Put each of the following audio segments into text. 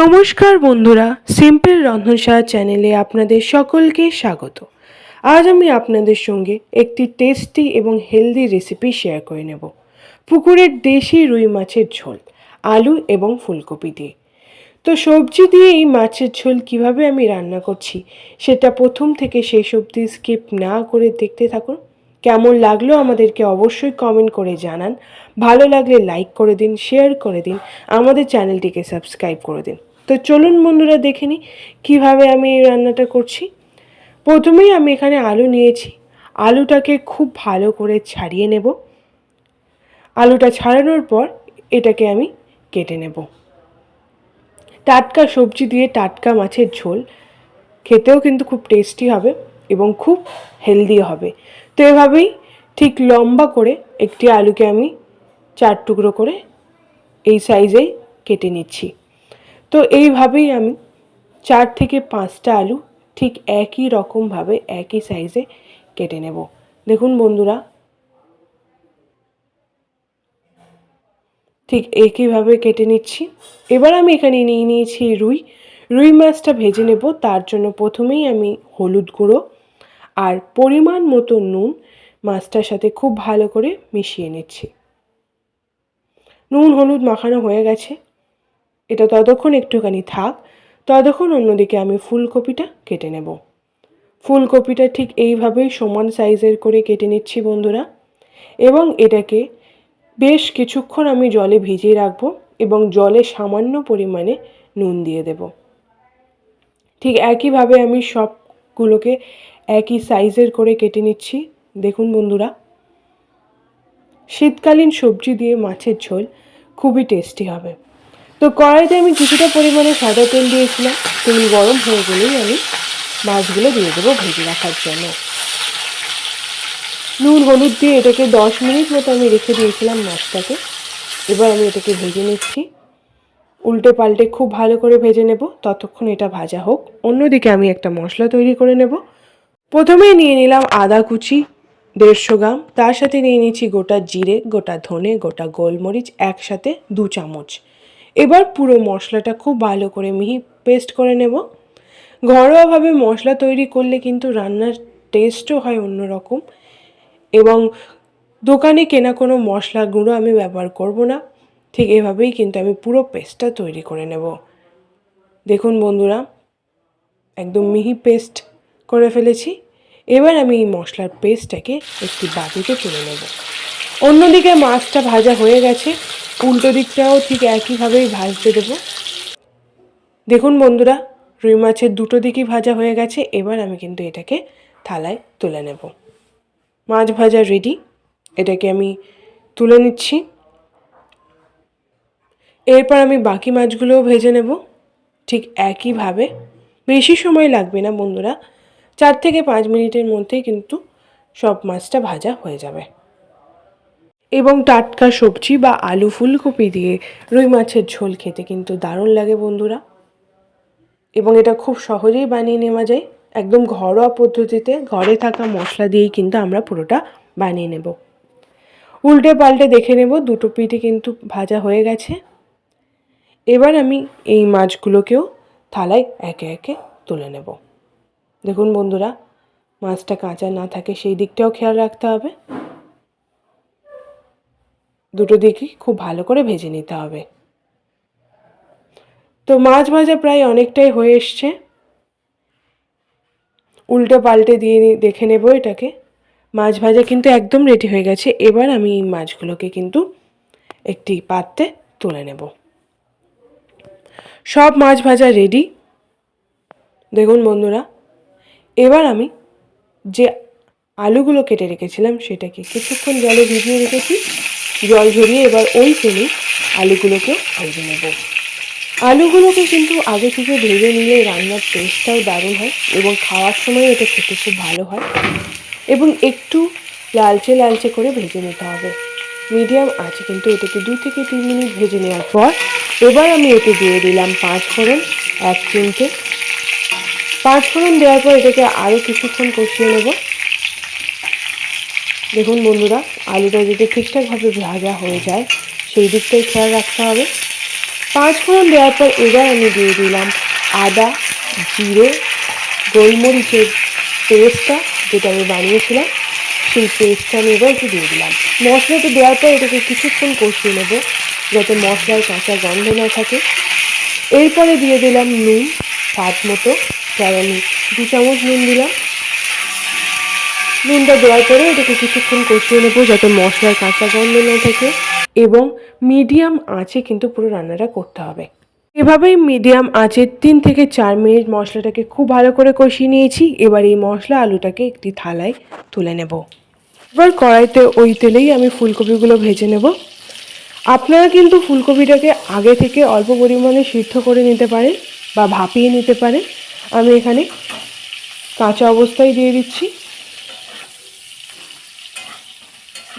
নমস্কার বন্ধুরা, সিম্পল রন্ধনশালা চ্যানেলে আপনাদের সকলকে স্বাগত। আজ আমি আপনাদের সঙ্গে একটি টেস্টি এবং হেলদি রেসিপি শেয়ার করে নেব। পুকুরের দেশি রুই মাছের ঝোল, আলু এবং ফুলকপি দিয়ে। তো সবজি দিয়ে এই মাছের ঝোল কীভাবে আমি রান্না করছি, সেটা প্রথম থেকে শেষ অবধি স্কিপ না করে দেখতে থাকুন। কেমন লাগল আমাদেরকে অবশ্যই কমেন্ট করে জানান। ভালো লাগলে লাইক করে দিন শেয়ার করে দিন, আমাদের চ্যানেলটিকে সাবস্ক্রাইব করে দিন। তো চলুন বন্ধুরা দেখে নিই কীভাবে আমি এই রান্নাটা করছি। প্রথমেই আমি এখানে আলু নিয়েছি। আলুটাকে খুব ভালো করে ছাড়িয়ে নেব। আলুটা ছাড়ানোর পর এটাকে আমি কেটে নেব। টাটকা সবজি দিয়ে টাটকা মাছের ঝোল খেতেও কিন্তু খুব টেস্টি হবে এবং খুব হেলদি হবে। তো এভাবেই ঠিক লম্বা করে একটি আলুকে আমি চার টুকরো করে এই সাইজেই কেটে নিচ্ছি। তো এইভাবেই আমি চার থেকে পাঁচটা আলু ঠিক একই রকমভাবে, একই সাইজে কেটে নেব। দেখুন বন্ধুরা, ঠিক একইভাবে কেটে নিচ্ছি। এবার আমি এখানে নিয়ে নিয়েছি রুই। রুই মাছটা ভেজে নেব, তার জন্য প্রথমেই আমি হলুদ গুঁড়ো আর পরিমাণ মতো নুন মাছটার সাথে খুব ভালো করে মিশিয়ে নিচ্ছি। নুন হলুদ মাখানো হয়ে গেছে। এটা ততক্ষণ একটুখানি থাক, ততক্ষণ অন্যদিকে আমি ফুলকপিটা কেটে নেব। ফুলকপিটা ঠিক এইভাবেই সমান সাইজের করে কেটে নিচ্ছি বন্ধুরা। এবং এটাকে বেশ কিছুক্ষণ আমি জলে ভিজিয়ে রাখব এবং জলে সামান্য পরিমাণে নুন দিয়ে দেব। ঠিক একইভাবে আমি সবগুলোকে একই সাইজের করে কেটে নিচ্ছি। দেখুন বন্ধুরা। শীতকালীন সবজি দিয়ে মাছের ঝোল খুবই টেস্টি হবে। তো কড়াইতে আমি কিছুটা পরিমাণে সাদা তেল দিয়েছিলাম। তেল গরম হয়ে গেলেই আমি মাছগুলো দিয়ে দেবো ভেজে রাখার জন্য। নুন, হলুদ দিয়ে এটাকে দশ মিনিট মতো আমি রেখে দিয়েছিলাম মাছটাকে। এবার আমি এটাকে ভেজে নিচ্ছি। উল্টে পাল্টে খুব ভালো করে ভেজে নেব। ততক্ষণ এটা ভাজা হোক। অন্যদিকে আমি একটা মশলা তৈরি করে নেব। প্রথমেই নিয়ে নিলাম আদা কুচি, দেড়শো গ্রাম। তার সাথে নিয়ে নিচ্ছি গোটা জিরে, গোটা ধনে, গোটা গোলমরিচ, একসাথে দু চামচ। এবার পুরো মশলাটা খুব ভালো করে মিহি পেস্ট করে নেব। ঘরোয়াভাবে মশলা তৈরি করলে কিন্তু রান্নার টেস্টও হয় অন্যরকম এবং দোকানে কেনা কোনো মশলা গুঁড়ো আমি ব্যবহার করব না। ঠিক এভাবেই কিন্তু আমি পুরো পেস্টটা তৈরি করে নেব। দেখুন বন্ধুরা, একদম মিহি পেস্ট করে ফেলেছি। এবার আমি এই মশলার পেস্টটাকে একটি বাটিতে তুলে নেব। অন্যদিকে মাছটা ভাজা হয়ে গেছে। উল্টো দিকটাও ঠিক একইভাবেই ভাজতে দেব। দেখুন বন্ধুরা, রুই মাছের দুটো দিকই ভাজা হয়ে গেছে, এবার আমি কিন্তু এটাকে থালায় তুলে নেব। মাছ ভাজা রেডি এটাকে আমি তুলে নিচ্ছি। এরপর আমি বাকি মাছগুলোও ভেজে নেব, ঠিক একইভাবে। বেশি সময় লাগবে না বন্ধুরা, চার থেকে পাঁচ মিনিটের মধ্যেই কিন্তু সব মাছটা ভাজা হয়ে যাবে। এবং টাটকা সবজি বা আলু ফুলকপি দিয়ে রুই মাছের ঝোল খেতে কিন্তু দারুণ লাগে বন্ধুরা। এবং এটা খুব সহজেই বানিয়ে নেওয়া যায়। একদম ঘরোয়া পদ্ধতিতে ঘরে থাকা মশলা দিয়েই কিন্তু আমরা পুরোটা বানিয়ে নেব। উল্টে পাল্টে দেখে নেব, দুটো পিঠে কিন্তু ভাজা হয়ে গেছে। এবার আমি এই মাছগুলোকেও থালায় একে একে তুলে নেব। দেখুন বন্ধুরা, মাছটা কাঁচা না থাকে, সেই দিকটাও খেয়াল রাখতে হবে। দুটো দিকই খুব ভালো করে ভেজে নিতে হবে। তো মাছ ভাজা প্রায় অনেকটাই হয়ে এসছে। উল্টে পাল্টে দিয়ে দেখে নেব এটাকে। মাছ ভাজা কিন্তু একদম রেডি হয়ে গেছে। এবার আমি এই মাছগুলোকে কিন্তু একটি পাত্রে তুলে নেব। সব মাছ ভাজা রেডি দেখুন বন্ধুরা, এবার আমি যে আলুগুলো কেটে রেখেছিলাম সেটাকে কিছুক্ষণ জলে ভিজিয়ে রেখেছি। জল ঝরিয়ে এবার ওই তেলে আলুগুলোকে ভেজে নেব। আলুগুলোকে কিন্তু আগে থেকে ভেজে নিলে রান্নার টেস্টটাও দারুণ হয় এবং খাওয়ার সময় এটা খেতে খুব ভালো হয় এবং একটু লালচে লালচে করে ভেজে নিতে হবে। মিডিয়াম আছে কিন্তু এটাকে দু থেকে তিন মিনিট ভেজে নেওয়ার পর এবার আমি এতে দিয়ে দিলাম পাঁচ ফোড়ন, এক চিমটে। পাঁচ ফোড়ন দেওয়ার পর এটাকে আরও কিছুক্ষণ কষিয়ে নেব। দেখুন বন্ধুরা আলুটা যদি ঠিকঠাকভাবে ভাজা হয়ে যায়, সেই দিকটাই খেয়াল রাখতে হবে। পাঁচ ফোড়ন দেওয়ার পর এবার আমি দিয়ে দিলাম আদা, জিরে, গোলমরিচের পেস্টটা, যেটা আমি বানিয়েছিলাম। সেই পেস্টটা আমি এবার একটু দিয়ে দিলাম। মশলাটা দেওয়ার পর এটাকে কিছুক্ষণ কষিয়ে নেব, যাতে মশলার কাঁচা গন্ধ না থাকে। এরপরে দিয়ে দিলাম নুন, স্বাদ মতো। প্রায় আমি দু চামচ নুন দিলাম। নুনটা দেওয়ার পরে এটাকে কিছুক্ষণ কষিয়ে নেব যাতে মশলার কাঁচা গন্ধ না থাকে। এবং মিডিয়াম আঁচে কিন্তু পুরো রান্নাটা করতে হবে। এভাবেই মিডিয়াম আঁচে তিন থেকে চার মিনিট মশলাটাকে খুব ভালো করে কষিয়ে নিয়েছি। এবার এই মশলা আলুটাকে একটি থালায় তুলে নেব। এবার কড়াইতে ওই তেলেই আমি ফুলকপিগুলো ভেজে নেব। আপনারা কিন্তু ফুলকপিটাকে আগে থেকে অল্প পরিমাণে সিদ্ধ করে নিতে পারেন বা ভাপিয়ে নিতে পারেন। আমি এখানে কাঁচা অবস্থায় দিয়ে দিচ্ছি।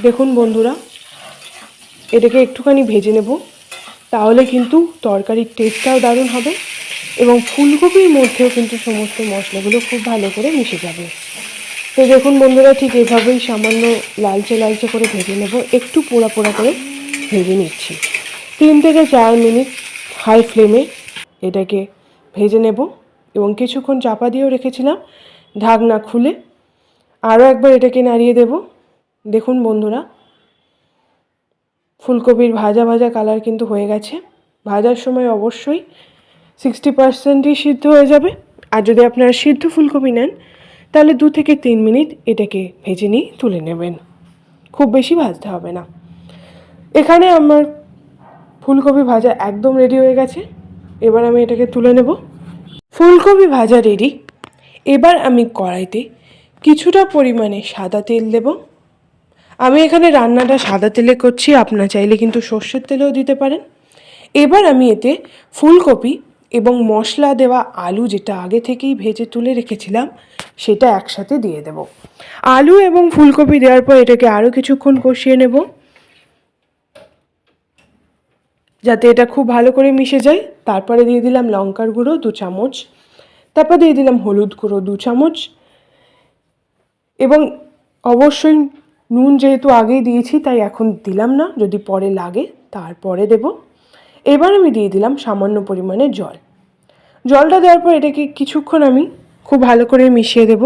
দেখুন বন্ধুরা, এটাকে একটুখানি ভেজে নেব, তাহলে কিন্তু তরকারির টেস্টটাও দারুণ হবে এবং ফুলকপির মধ্যেও কিন্তু সমস্ত মশলাগুলো খুব ভালো করে মিশে যাবে। তো দেখুন বন্ধুরা, ঠিক এভাবেই সামান্য লালচে লালচে করে ভেজে নেব, একটু পোড়া পোড়া করে ভেজে নিচ্ছি। তিন থেকে চার মিনিট হাই ফ্লেমে এটাকে ভেজে নেব এবং কিছুক্ষণ চাপা দিয়েও রেখেছিলাম, ঢাকনা খুলে আরও একবার এটাকে নাড়িয়ে দেব। দেখুন বন্ধুরা, ফুলকপির ভাজা ভাজা কালার কিন্তু হয়ে গেছে। ভাজার সময় অবশ্যই সিক্সটি পার্সেন্টই সিদ্ধ হয়ে যাবে। আর যদি আপনারা সিদ্ধ ফুলকপি নেন, তাহলে দু থেকে তিন মিনিট এটাকে ভেজে নিয়ে তুলে নেবেন। খুব বেশি ভাজতে হবে না। এখানে আমার ফুলকপি ভাজা একদম রেডি হয়ে গেছে। এবার আমি এটাকে তুলে নেব। ফুলকপি ভাজা রেডি এবার আমি কড়াইতে কিছুটা পরিমাণে সাদা তেল দেব। আমি এখানে রান্নাটা সাদা তেলে করছি আপনার চাইলে কিন্তু সর্ষের তেলেও দিতে পারেন। এবার আমি এতে ফুলকপি এবং মশলা দেওয়া আলু যেটা আগে থেকেই ভেজে তুলে রেখেছিলাম, সেটা একসাথে দিয়ে দেব। আলু এবং ফুলকপি দেওয়ার পর এটাকে আরও কিছুক্ষণ কষিয়ে নেব। যাতে এটা খুব ভালো করে মিশে যায়। তারপরে দিয়ে দিলাম লঙ্কার গুঁড়ো দু চামচ। তারপর দিয়ে দিলাম হলুদ গুঁড়ো দু চামচ। এবং অবশ্যই নুন যেহেতু আগেই দিয়েছি, তাই এখন দিলাম না। যদি পরে লাগে, তারপরে দেব। এবার আমি দিয়ে দিলাম সামান্য পরিমাণে জল। জলটা দেওয়ার পর এটাকে কিছুক্ষণ আমি খুব ভালো করে মিশিয়ে দেব।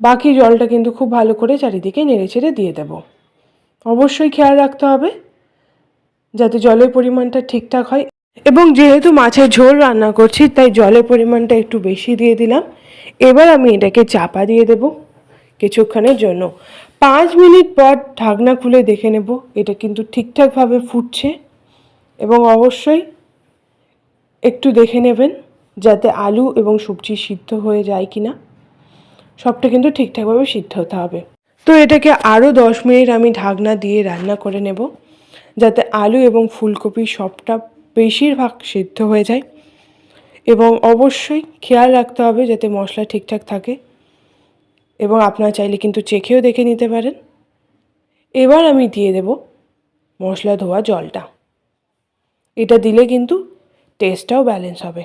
বাকি জলটা কিন্তু খুব ভালো করে চারিদিকে নেড়ে চেড়ে দিয়ে দেব। অবশ্যই খেয়াল রাখতে হবে, যাতে জলের পরিমাণটা ঠিকঠাক হয়। এবং যেহেতু মাছের ঝোল রান্না করছি, তাই জলের পরিমাণটা একটু বেশি দিয়ে দিলাম। এবার আমি এটাকে চাপা দিয়ে দেব। কিছুক্ষণের জন্য। পাঁচ মিনিট পর ঢাকনা খুলে দেখে নেব, এটা কিন্তু ঠিকঠাকভাবে ফুটছে। এবং অবশ্যই একটু দেখে নেবেন যাতে আলু এবং সবজি সিদ্ধ হয়ে যায় কি না সবটা কিন্তু ঠিকঠাকভাবে সিদ্ধ হতে হবে। তো এটাকে আরও দশ মিনিট আমি ঢাকনা দিয়ে রান্না করে নেব, যাতে আলু এবং ফুলকপি সবটা বেশিরভাগ সিদ্ধ হয়ে যায়। এবং অবশ্যই খেয়াল রাখতে হবে যাতে মশলা ঠিকঠাক থাকে। এবং আপনারা চাইলে কিন্তু চেখেও দেখে নিতে পারেন। এবার আমি দিয়ে দেব মশলা ধোয়া জলটা। এটা দিলে কিন্তু টেস্টটাও ব্যালেন্স হবে।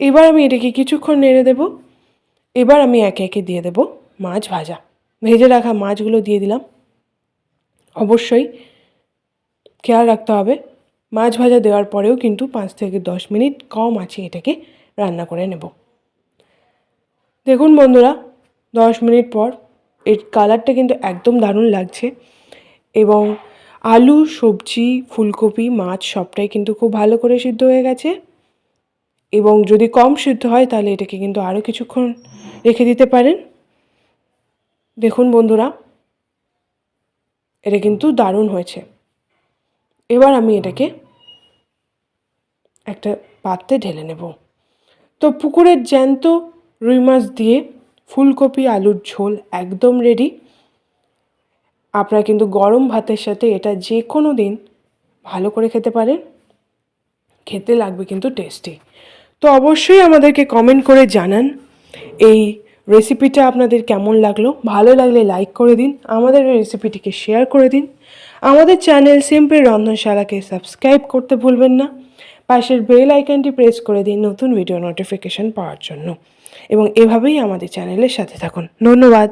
এবার আমি এটাকে কিছুক্ষণ নেড়ে দেব। এবার আমি একে একে দিয়ে দেব মাছ ভাজা। ভেজে রাখা মাছগুলো দিয়ে দিলাম। অবশ্যই খেয়াল রাখতে হবে, মাছ ভাজা দেওয়ার পরেও কিন্তু পাঁচ থেকে দশ মিনিট কম আছে এটাকে রান্না করে নেব। দেখুন বন্ধুরা, দশ মিনিট পর এর কালারটা কিন্তু একদম দারুণ লাগছে এবং আলু, সবজি, ফুলকপি, মাছ সবটাই কিন্তু খুব ভালো করে সিদ্ধ হয়ে গেছে এবং যদি কম সিদ্ধ হয় তাহলে এটাকে কিন্তু আরও কিছুক্ষণ রেখে দিতে পারেন। দেখুন বন্ধুরা, এটা কিন্তু দারুণ হয়েছে। এবার আমি এটাকে একটা পাত্রে ঢেলে নেব। তো পুকুরের জ্যান্ত রুই মাছ দিয়ে ফুলকপি, আলুর ঝোল একদম রেডি আপনারা কিন্তু গরম ভাতের সাথে এটা যে কোনো দিন ভালো করে খেতে পারেন। খেতে লাগবে কিন্তু টেস্টি তো অবশ্যই আমাদেরকে কমেন্ট করে জানান এই রেসিপিটা আপনাদের কেমন লাগল। ভালো লাগলে লাইক করে দিন, আমাদের এই রেসিপিটিকে শেয়ার করে দিন। আমাদের চ্যানেল সিম্পল রন্ধনশালাকে সাবস্ক্রাইব করতে ভুলবেন না। পাশের বেল আইকনটি প্রেস করে দিন নতুন ভিডিও নোটিফিকেশন পাওয়ার জন্য। এবং এভাবেই আমাদের চ্যানেলের সাথে থাকুন। ধন্যবাদ।